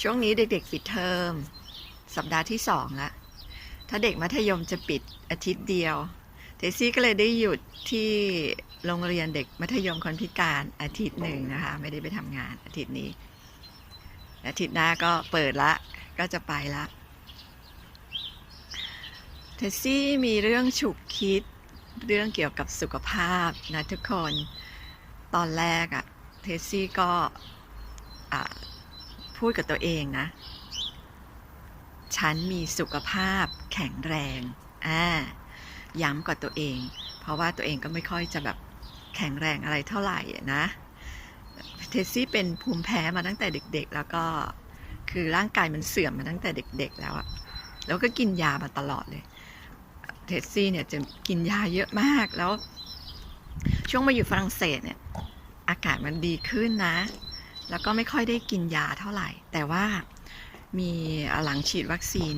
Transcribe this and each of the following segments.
ช่วงนี้เด็กๆ ปิดเทอม สัปดาห์ที่สองละถ้าเด็กมัธยมจะปิดอาทิตย์เดียวเทซี่ก็เลยได้หยุดที่โรงเรียนเด็กมัธยมคนพิการอาทิตย์หนึ่งนะคะ ไม่ได้ไปทำงานอาทิตย์นี้ อาทิตย์หน้าก็เปิดละ ก็จะไปละเทซี่มีเรื่องฉุกคิดเรื่องเกี่ยวกับสุขภาพนะทุกคน ตอนแรกอะเทซี่ก็อ่า พูดกับตัวเองนะ ฉันมีสุขภาพแข็งแรง อ่า ย้ำกับตัวเอง เพราะว่าตัวเองก็ไม่ค่อยจะแบบแข็งแรงอะไรเท่าไหร่นะเทสซี่เป็นภูมิแพ้มาตั้งแต่เด็ก ๆ แล้วก็คือร่างกายมันเสื่อมมาตั้งแต่เด็ก ๆ แล้วอะแล้วก็กินยามาตลอดเลย เทสซี่เนี่ยจะกินยาเยอะมากแล้ว ช่วงมาอยู่ฝรั่งเศสเนี่ย อากาศมันดีขึ้นนะ แล้วก็ไม่ค่อยได้กินยาเท่าไหร่ แต่ว่ามีหลังฉีดวัคซีน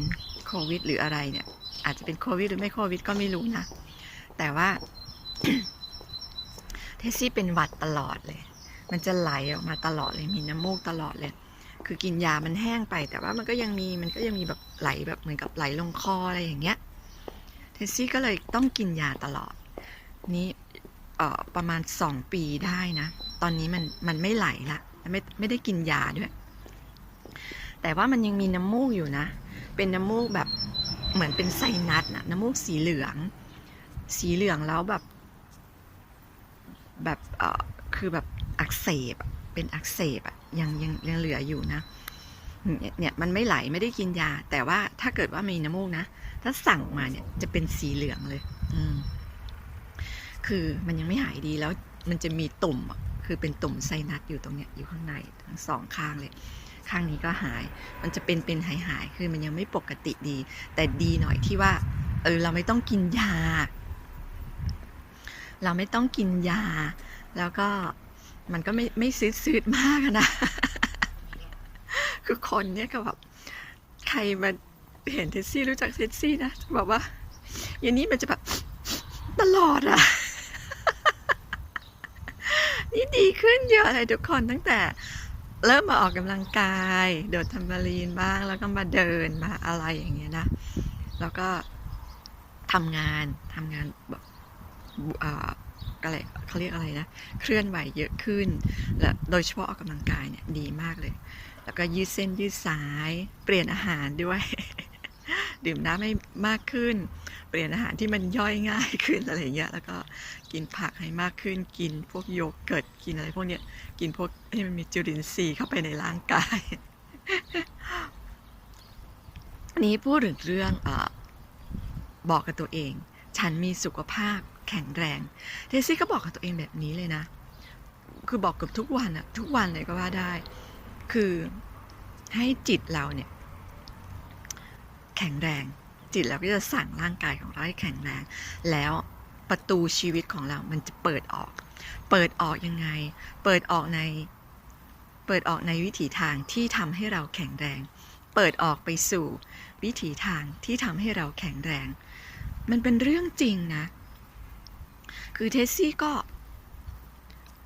โควิด หรืออะไรเนี่ย อาจจะเป็นโควิดหรือไม่โควิดก็ไม่รู้นะ แต่ว่าเทสซี่เป็นหวัดตลอดเลย มันจะไหลออกมาตลอดเลย มีน้ำมูกตลอดเลย คือกินยามันแห้งไป แต่ว่ามันก็ยังมี มันก็ยังมีแบบไหลแบบเหมือนกับไหลลงคออะไรอย่างเงี้ย เทสซี่ก็เลยต้องกินยาตลอด นี่เอ่อประมาณสองปีได้นะ ตอนนี้มันมันไม่ไหลละ ไม่ไม่ได้กินยาด้วย แต่ว่ามันยังมีน้ำมูกอยู่นะ เป็นน้ำมูกแบบเหมือนเป็นไซนัสนะน้ำมูกสีเหลือง สีเหลืองแล้วแบบ แบบเออคือแบบอักเสบเป็นอักเสบอะยังยังยังเหลืออยู่นะเนี่ยมันไม่ไหลไม่ได้กินยา แต่ว่าถ้าเกิดว่ามีน้ำมูกนะ ถ้าสั่งมาเนี่ยจะเป็นสีเหลืองเลย อืมคือมันยังไม่หายดีแล้วมันจะมีตุ่มอะ คือเป็นตุ่มไซนัสอยู่ตรงเนี้ยอยู่ข้างในทั้งสองข้างเลย ข้างนี้ก็หาย มันจะเป็นเป็นหายหายๆคือมันยังไม่ปกติดี แต่ดีหน่อยที่ว่าเออเราไม่ต้องกินยา เราไม่ต้องกินยา แล้วก็มันก็ไม่ไม่ซืดซืดๆมากนะ คือคนเนี่ยก็แบบใครมาเห็นเทสซี่รู้จักเทสซี่นะจะบอกว่า อย่างนี้มันจะแบบตลอดอะ นี่ดีขึ้นเยอะเลยทุกคนตั้งแต่เริ่มมาออกกำลังกาย โดดทัมบารีนบ้างแล้วก็มาเดินมาอะไรอย่างเงี้ยนะ แล้วก็ทำงานทำงานแบบอ่าอะไรเขาเรียกอะไรนะ เคลื่อนไหวเยอะขึ้น และโดยเฉพาะออกกำลังกายเนี่ยดีมากเลย แล้วก็ยืดเส้นยืดสาย เปลี่ยนอาหารด้วย ดื่มน้ำให้มากขึ้น เปลี่ยนอาหารที่มันย่อยง่ายขึ้นอะไรเงี้ยแล้วก็กินผักให้มากขึ้น กินพวกโยเกิร์ตกินอะไรพวกเนี้ยกินพวกที่มันมีจุลินทรีย์เข้าไปในร่างกายนี้พูดถึงเรื่องอบอกกับตัวเอง ฉันมีสุขภาพแข็งแรงเทซี่ก็บอกกับตัวเองแบบนี้เลยนะ คือบอกกับทุกวันอะทุกวันเลยก็ว่าได้ คือให้จิตเราเนี่ย แข็งแรง จิตเราก็จะสั่งร่างกายของเราให้แข็งแรง แล้วประตูชีวิตของเรา มันจะเปิดออก เปิดออกยังไง เปิดออกใน เปิดออกในวิถีทางที่ทำให้เราแข็งแรง เปิดออกไปสู่วิถีทางที่ทำให้เราแข็งแรง มันเป็นเรื่องจริงนะ คือเทสซี่ก็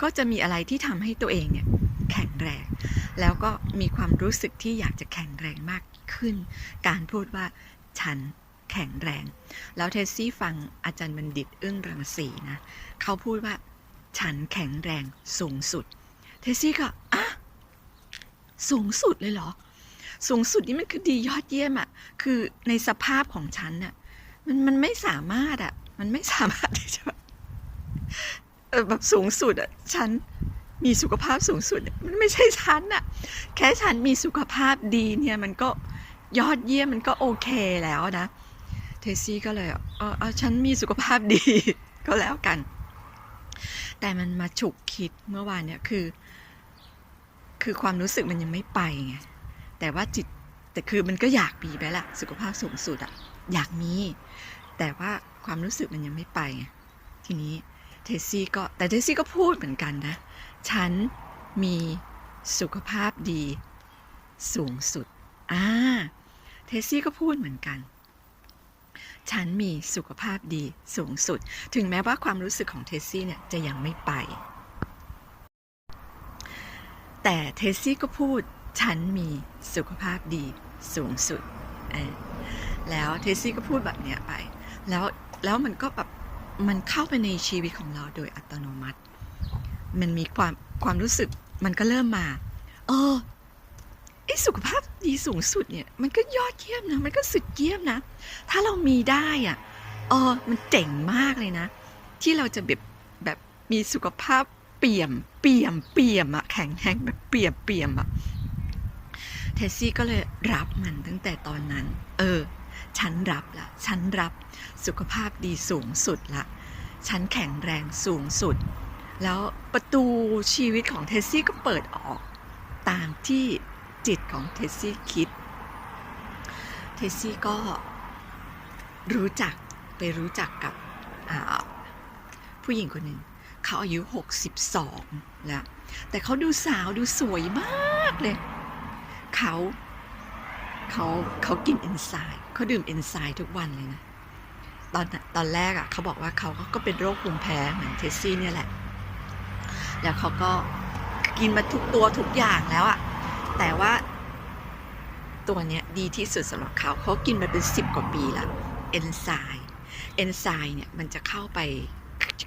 ก็จะมีอะไรที่ทำให้ตัวเองเนี่ยแข็งแรง แล้วก็มีความรู้สึกที่อยากจะแข็งแรงมากขึ้น การพูดว่าฉันแข็งแรง แล้วเทสซี่ฟังอาจารย์บัณฑิตอึ้งรังสีนะ เขาพูดว่าฉันแข็งแรงสูงสุด เทสซี่ก็อะสูงสุดเลยเหรอ สูงสุดนี่มันคือดียอดเยี่ยมอะคือในสภาพของฉันน่ะมันมันไม่สามารถอะมันไม่สามารถที่จะแบบเออแบบสูงสุดอะฉัน มีสุขภาพสูงสุด มันไม่ใช่ฉันอะแค่ฉันมีสุขภาพดีเนี่ยมันก็ยอดเยี่ยมมันก็โอเคแล้วนะ เทซี่ก็เลยเออเออฉันมีสุขภาพดี ก็แล้วกัน แต่มันมาฉุกคิดเมื่อวานเนี่ยคือ คือความรู้สึกมันยังไม่ไปไงแต่ว่าจิตแต่คือมันก็อยากมีไปละสุขภาพสูงสุดอะอยากมี แต่ว่าความรู้สึกมันยังไม่ไปไงทีนี้เทซี่ก็แต่เทซี่ก็พูดเหมือนกันนะ ฉันมีสุขภาพดี สูงสุด อ่า เทสซี่ก็พูดเหมือนกัน ฉันมีสุขภาพดีสูงสุด ถึงแม้ว่าความรู้สึกของเทสซี่เนี่ยจะยังไม่ไป แต่เทสซี่ก็พูด ฉันมีสุขภาพดีสูงสุด แล้วเทสซี่ก็พูดแบบเนี้ยไป แล้ว แล้วมันก็แบบ มันเข้าไปในชีวิตของเราโดยอัตโนมัติ มันมีความความรู้สึกมันก็เริ่มมา เออไอสุขภาพดีสูงสุดเนี่ย มันก็ยอดเยี่ยมนะ มันก็สุดเยี่ยมนะ ถ้าเรามีได้อะเออมันเจ๋งมากเลยนะ ที่เราจะแบบแบบมีสุขภาพเปี่ยม เปี่ยม เปี่ยมอะแข็งแรงแบบเปี่ยมเปี่ยมอะเทสซี่ก็เลยรับมันตั้งแต่ตอนนั้น เออ ฉันรับละ ฉันรับสุขภาพดีสูงสุดละ ฉันแข็งแรงสูงสุด แล้วประตูชีวิตของเทสซี่ก็เปิดออกตามที่จิตของเทสซี่คิด เทสซี่ก็รู้จักไปรู้จักกับผู้หญิงคนหนึ่งเขาอายุ 62 แล้ว แต่เขาดูสาวดูสวยมากเลย เขาเขาเขากินเอนไซม์เขาดื่มเอนไซม์ทุกวันเลยนะ ตอนตอนแรกอะ่ะเขาบอกว่าเขาก็เป็นโรคภูมิแพ้เหมือนเทสซี่เนี่ยแหละ แล้วเขาก็กินมาทุกตัวทุกอย่างแล้วอะ่ะแต่ว่าตัวเนี้ยดีที่สุดสำหรับเขาเขากินมาเป็นสิบกว่าปีล้วเอนไซม์เอนไซม์เนี่ยมันจะเข้าไป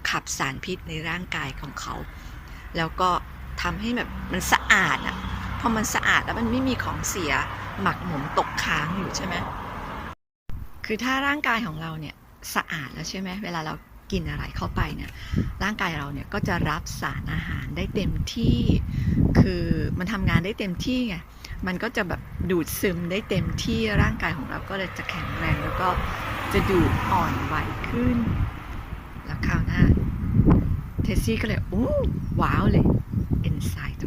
ขับสารพิษในร่างกายของเขา แล้วก็ทำให้แบบมันสะอาดอะพอมันสะอาดแล้วมันไม่มีของเสียหมักหมมตกค้างอยู่ใช่ไหมคือถ้าร่างกายของเราเนี่ยสะอาดแล้วใช่ไหมเวลาเรา กินอะไรเข้าไปเนี่ยร่างกายเราเนี่ยก็จะรับสารอาหารได้เต็มที่ คือมันทำงานได้เต็มที่ไงมันก็จะแบบดูดซึมได้เต็มที่ร่างกายของเราก็เลยจะแข็งแรง แล้วก็จะดูอ่อนไหวขึ้น แล้วคราวหน้าเทสซี่ก็เลยโอ้ว้าวเลยเอนไซม์ตัว